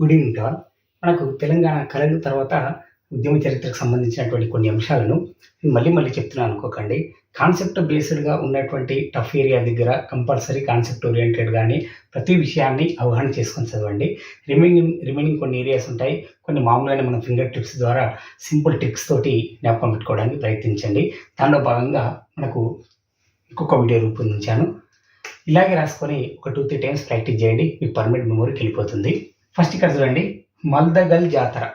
Good evening all. మనకు తెలంగాణ కళలు తర్వాత ఉద్యమ చరిత్రకు సంబంధించినటువంటి కొన్ని అంశాలను మళ్ళీ మళ్ళీ చెప్తున్నాను అనుకోకండి. కాన్సెప్ట్ బేస్డ్గా ఉన్నటువంటి టఫ్ ఏరియా దగ్గర కంపల్సరీ కాన్సెప్ట్ ఓరియంటెడ్ కానీ ప్రతి విషయాన్ని అవగాహన చేసుకొని చదవండి. రిమైనింగ్ రిమైనింగ్ కొన్ని ఏరియాస్ ఉంటాయి. కొన్ని మామూలుగానే మన ఫింగర్ టిప్స్ ద్వారా సింపుల్ టిప్స్ తోటి జ్ఞాపకం పెట్టుకోవడానికి ప్రయత్నించండి. దానిలో భాగంగా మనకు ఇంకొక వీడియో రూపొందించాను. ఇలాగే రాసుకొని ఒక టూ త్రీ టైమ్స్ ప్రాక్టీస్ చేయండి. మీ పర్మనెంట్ మెమొరీకి వెళ్ళిపోతుంది. ఫస్ట్ ఇక్కడ చూడండి మల్దగల్ జాతర.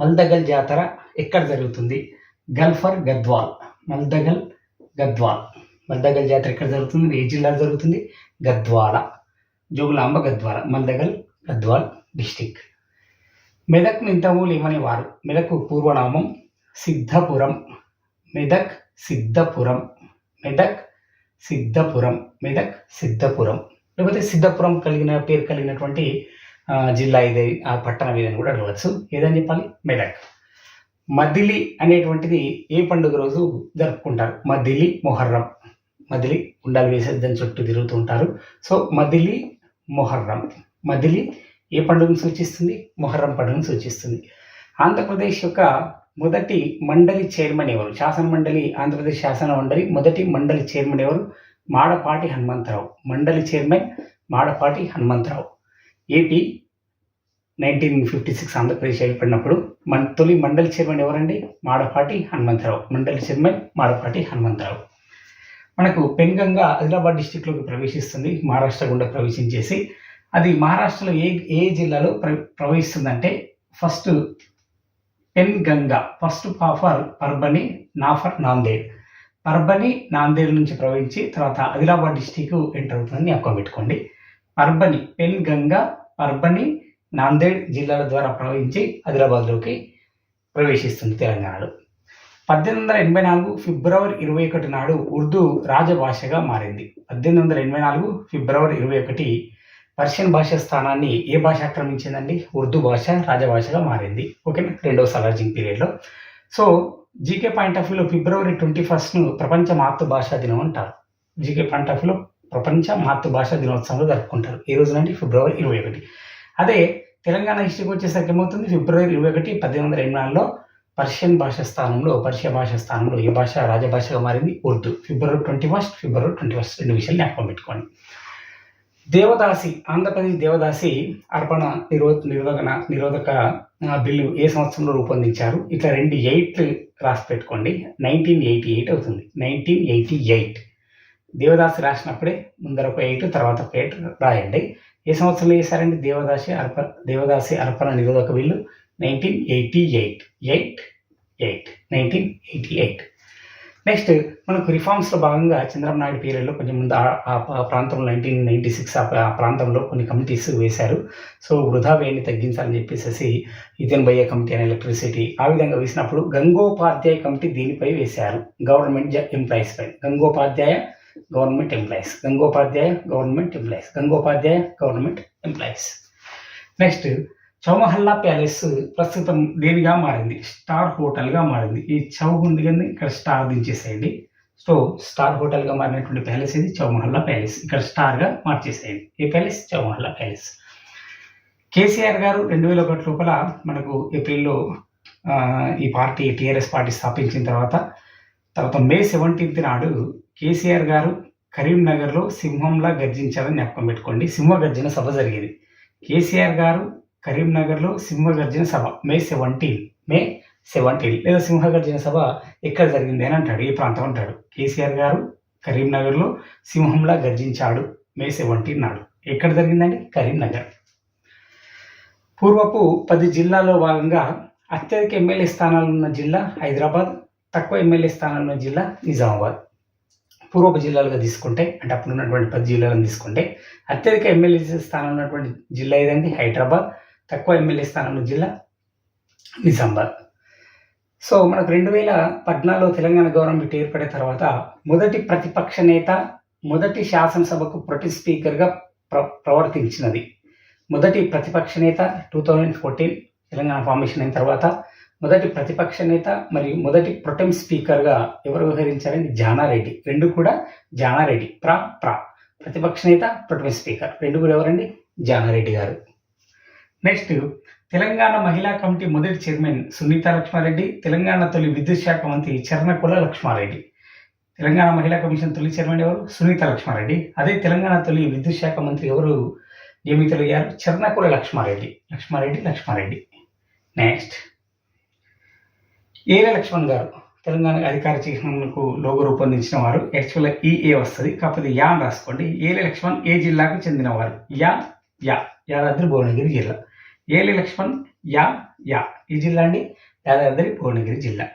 మల్దగల్ జాతర ఎక్కడ జరుగుతుంది? గల్ఫర్ గద్వాల్. మల్దగల్ గద్వాల్. మల్దగల్ జాతర ఎక్కడ జరుగుతుంది? ఏ జిల్లాలో జరుగుతుంది? గద్వాల. జోగులాంబ గద్వాల. మల్దగల్ గద్వాల్ డిస్టిక్. మెదక్ నింతమూలు ఏమనేవారు? మెదక్ పూర్వనామం సిద్ధపురం. మెదక్ సిద్ధపురం. మెదక్ సిద్ధపురం. మెదక్ సిద్ధపురం. లేకపోతే సిద్ధపురం కలిగిన పేరు కలిగినటువంటి జిల్లా ఇది ఆ పట్టణం ఏదని కూడా అడగవచ్చు. ఏదని చెప్పాలి? మెదక్. మదిలి అనేటువంటిది ఏ పండుగ రోజు జరుపుకుంటారు? మదిలి మొహర్రం. మదిలి ఉండాలి వేసే దాని చుట్టూ తిరుగుతూ ఉంటారు. సో మదిలి మొహర్రం. మదిలి ఏ పండుగను సూచిస్తుంది? మొహర్రం పండుగను సూచిస్తుంది. ఆంధ్రప్రదేశ్ యొక్క మొదటి మండలి చైర్మన్ ఎవరు? శాసన మండలి ఆంధ్రప్రదేశ్ శాసన మండలి మొదటి మండలి చైర్మన్ ఎవరు? మాడపాటి హనుమంతరావు. మండలి chairman Madapati Hanumantha Rao. AP nineteen fifty six Andhra Pradesh ఏర్పడినప్పుడు మన తొలి మండలి చైర్మన్ ఎవరండి? మాడపాటి హనుమంతరావు. మండలి చైర్మన్ మాడపాటి హనుమంతరావు. మనకు పెన్గంగా ఆదిలాబాద్ డిస్టిక్లోకి ప్రవేశిస్తుంది. మహారాష్ట్ర గుండా ప్రవేశించేసి అది మహారాష్ట్రలో ఏ ఏ జిల్లాలో ప్ర ప్రవహిస్తుందంటే ఫస్ట్ పెన్ గంగా ఫస్ట్ ఫర్ పర్బని నాఫర్ నాందేడ్. పర్బని నాందేడ్ నుంచి ప్రవహించి తర్వాత ఆదిలాబాద్ డిస్టిక్ ఎంటర్ అవుతుందని జ్ఞాపకం పెట్టుకోండి. పర్బని పెన్ గంగా పర్బని నాందేడ్ జిల్లాల ద్వారా ప్రవహించి ఆదిలాబాద్లోకి ప్రవేశిస్తుంది తెలంగాణలో. పద్దెనిమిది వందల ఎనభై నాలుగు ఫిబ్రవరి ఇరవై ఒకటి నాడు ఉర్దూ రాజభాషగా మారింది. పద్దెనిమిది వందల ఎనభై నాలుగు ఫిబ్రవరి ఇరవై ఒకటి పర్షియన్ భాష స్థానాన్ని ఏ భాష ఆక్రమించిందండి? ఉర్దూ భాష రాజభాషగా మారింది. ఓకేనా రెండవ సలార్జింగ్ పీరియడ్లో. సో జీకే పాయింట్ ఆఫ్ వ్యూలో ఫిబ్రవరి ట్వంటీ ఫస్ట్ను ప్రపంచ మాతృభాషా దినం అంటారు. జీకే పాయింట్ ఆఫ్ వ్యూలో ప్రపంచ మాతృభాష దినోత్సవంలో జరుపుకుంటారు. ఈ రోజు నుండి ఫిబ్రవరి ఇరవై ఒకటి. అదే తెలంగాణ హిస్టరీకి వచ్చేసరికి ఏమవుతుంది? ఫిబ్రవరి ఇరవై ఒకటి పద్దెనిమిది వందల ఎనభై నాలుగులో పర్షియన్ భాష స్థానంలో పర్షియా భాష స్థానంలో ఏ భాష రాజభాషగా మారింది? Urdu. February twenty first February twenty first రెండు విషయాలు జ్ఞాపకం పెట్టుకోండి. దేవదాసి ఆంధ్రప్రదేశ్ దేవదాసి అర్పణ నిరో నిరోధక నిరోధక బిల్లు ఏ సంవత్సరంలో రూపొందించారు? ఇట్లా రెండు ఎయిట్ రాసి పెట్టుకోండి. నైన్టీన్ ఎయిటీ ఎయిట్ అవుతుంది. Nineteen eighty eight. దేవదాసి రాసినప్పుడే ముందర ఒక ఎయిట్ తర్వాత ఒక ఎయిట్ రాయండి. ఏ సంవత్సరంలో చేశారండి దేవదాసి అర్ప దేవదాసి అర్పణ నిరోధక bill? Nineteen eighty eight eight eight nineteen eighty eight next మనకు రిఫార్మ్స్లో భాగంగా చంద్రబాబు నాయుడు పీరియడ్లో కొంచెం ముందు ఆ- ప్రాంతంలో నైన్టీన్ నైన్టీ సిక్స్ ఆ ప్రాంతంలో కొన్ని కమిటీస్ వేశారు. సో వృధా వ్యయాన్ని తగ్గించాలని చెప్పేసి ఇథెన్ భయ్య కమిటీ అనే ఎలక్ట్రిసిటీ ఆ విధంగా వేసినప్పుడు గంగోపాధ్యాయ కమిటీ దీనిపై వేశారు. గవర్నమెంట్ ఎంప్లాయీస్ పై Gangopadhyay government employees Gangopadhyay government employees Gangopadhyay government employees next Chowmahalla palace ప్రస్తుతం దేనిగా మారింది? స్టార్ హోటల్గా మారింది. ఈ చౌక్ ఉంది కదా ఇక్కడ స్టార్ దించేసేయండి. సో స్టార్ హోటల్గా మారినటువంటి ప్యాలెస్ ఇది చౌమహల్లా ప్యాలెస్ ఇక్కడ స్టార్గా మార్చేసేయండి. ఏ ప్యాలెస్ చౌమహల్లా ప్యాలెస్ కేసీఆర్ గారు రెండు వేల ఒకటి లోపల మనకు ఏప్రిల్లో ఈ పార్టీ టీఆర్ఎస్ పార్టీ స్థాపించిన తర్వాత తర్వాత మే సెవెంటీన్త్ నాడు కేసీఆర్ గారు కరీంనగర్లో సింహంలా గర్జించాలని జ్ఞాపకం పెట్టుకోండి. సింహ గర్జన సభ జరిగేది. కేసీఆర్ గారు కరీంనగర్లో సింహ గర్జన సభ. May seventeen. May seventeen. లేదా సింహ గర్జన సభ ఎక్కడ జరిగింది అని అంటాడు. ఈ ప్రాంతం అంటాడు? కేసీఆర్ గారు కరీంనగర్లో సింహంలా గర్జించాడు మే సెవెంటీన్ నాడు. ఎక్కడ జరిగిందండి? కరీంనగర్. పూర్వపు పది జిల్లాల్లో భాగంగా అత్యధిక ఎమ్మెల్యే స్థానాలు ఉన్న జిల్లా హైదరాబాద్ తక్కువ ఎమ్మెల్యే స్థానాలు ఉన్న జిల్లా నిజామాబాద్. పూర్వపు జిల్లాలుగా తీసుకుంటే అంటే అప్పుడు ఉన్నటువంటి పది జిల్లాలను తీసుకుంటే అత్యధిక ఎమ్మెల్యే స్థానం ఉన్నటువంటి జిల్లా ఏదండి? హైదరాబాద్. తక్కువ ఎమ్మెల్యే స్థానంలో జిల్లా నిజామాబాద్. సో మనకు రెండు వేల పద్నాలుగులో తెలంగాణ గవర్నమెంట్ ఏర్పడిన తర్వాత మొదటి ప్రతిపక్ష నేత మొదటి శాసనసభకు ప్రొటి స్పీకర్గా ప్ర ప్రవర్తించినది. మొదటి ప్రతిపక్ష నేత two thousand fourteen Telangana formation అయిన తర్వాత మొదటి ప్రతిపక్ష నేత మరియు మొదటి ప్రొటెం స్పీకర్గా ఎవరు వ్యవహరించారండి? జానారెడ్డి. రెండు కూడా జానారెడ్డి. ప్రా ప్రా. ప్రతిపక్ష నేత ప్రొటెం స్పీకర్. రెండు కూడా ఎవరండి? జానారెడ్డి గారు. నెక్స్ట్ తెలంగాణ మహిళా కమిటీ మొదటి చైర్మన్ సునీత లక్ష్మారెడ్డి తెలంగాణ తొలి విద్యుత్ శాఖ మంత్రి చర్మకుల లక్ష్మారెడ్డి. తెలంగాణ మహిళా కమిషన్ తొలి చైర్మన్ ఎవరు? సునీత లక్ష్మారెడ్డి. అదే తెలంగాణ తొలి విద్యుత్ శాఖ మంత్రి ఎవరు? నియమితులయ్యారు చర్నకుల లక్ష్మారెడ్డి. లక్ష్మారెడ్డి లక్ష్మారెడ్డి. నెక్స్ట్ ఏలే లక్ష్మణ్ గారు తెలంగాణ అధికార చిహ్నంకు లోగో రూపొందించిన వారు యాక్చువల్గా ఈఏ వస్తుంది కాకపోతే యా అని రాసుకోండి. ఏలే లక్ష్మణ్ ఏ జిల్లాకు చెందినవారు? Yeah yeah. యాదాద్రి భువనగిరి జిల్లా. ఏలే లక్ష్మణ్ యా యా. ఈ జిల్లా అండి? యాదాద్రి భువనగిరి జిల్లా.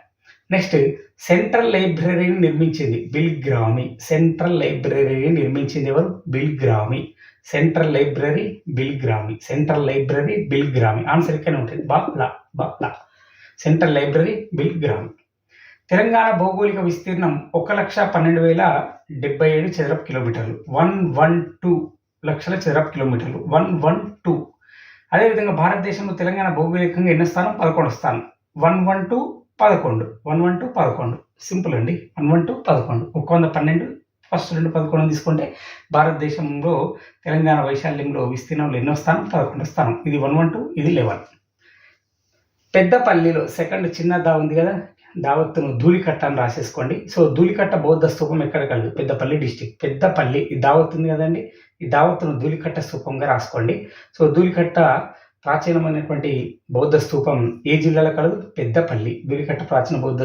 నెక్స్ట్ సెంట్రల్ లైబ్రరీని నిర్మించింది బిల్ గ్రామి. సెంట్రల్ లైబ్రరీని నిర్మించింది ఎవరు? Bilgrami. Central library Bilgrami. Central library Bilgrami. Answer ఇక్కడనే ఉంటుంది. బా లా బా లా central library Bilgrami. Telangana భౌగోళిక విస్తీర్ణం ఒక లక్ష పన్నెండు వేల డెబ్బై ఏడు చదరపు కిలోమీటర్లు. వన్ వన్ టూ లక్షల చదరపు కిలోమీటర్లు. One one two. అదేవిధంగా భారతదేశంలో తెలంగాణ భౌగోళికంగా ఎన్నో స్థానం? పదకొండు స్థానం. వన్ వన్ టూ పదకొండు. వన్ వన్ టూ పదకొండు. సింపుల్ అండి. వన్ వన్ టూ పదకొండు. ఒక వంద పన్నెండు. ఫస్ట్ రెండు పదకొండు తీసుకుంటే భారతదేశంలో తెలంగాణ వైశాల్యంలో విస్తీర్ణంలో ఎన్నో స్థానం? పదకొండు స్థానం. ఇది వన్ వన్ టూ ఇది లెవెన్. పెద్దపల్లిలో సెకండ్ చిన్న దా ఉంది కదా దావత్తును ధూళికట్ట అని రాసేసుకోండి. సో ధూళికట్ట బౌద్ధ స్థూపం ఎక్కడ కలదు? పెద్దపల్లి డిస్టిక్ పెద్దపల్లి ఈ దావత్ ఉంది కదండి ఈ దావత్తును ధూళికట్ట స్థూపంగా రాసుకోండి. సో ధూళికట్ట ప్రాచీనమైనటువంటి బౌద్ధ స్థూపం ఏ జిల్లాలో కలదు? పెద్దపల్లి ధూళికట్ట ప్రాచీన బౌద్ధ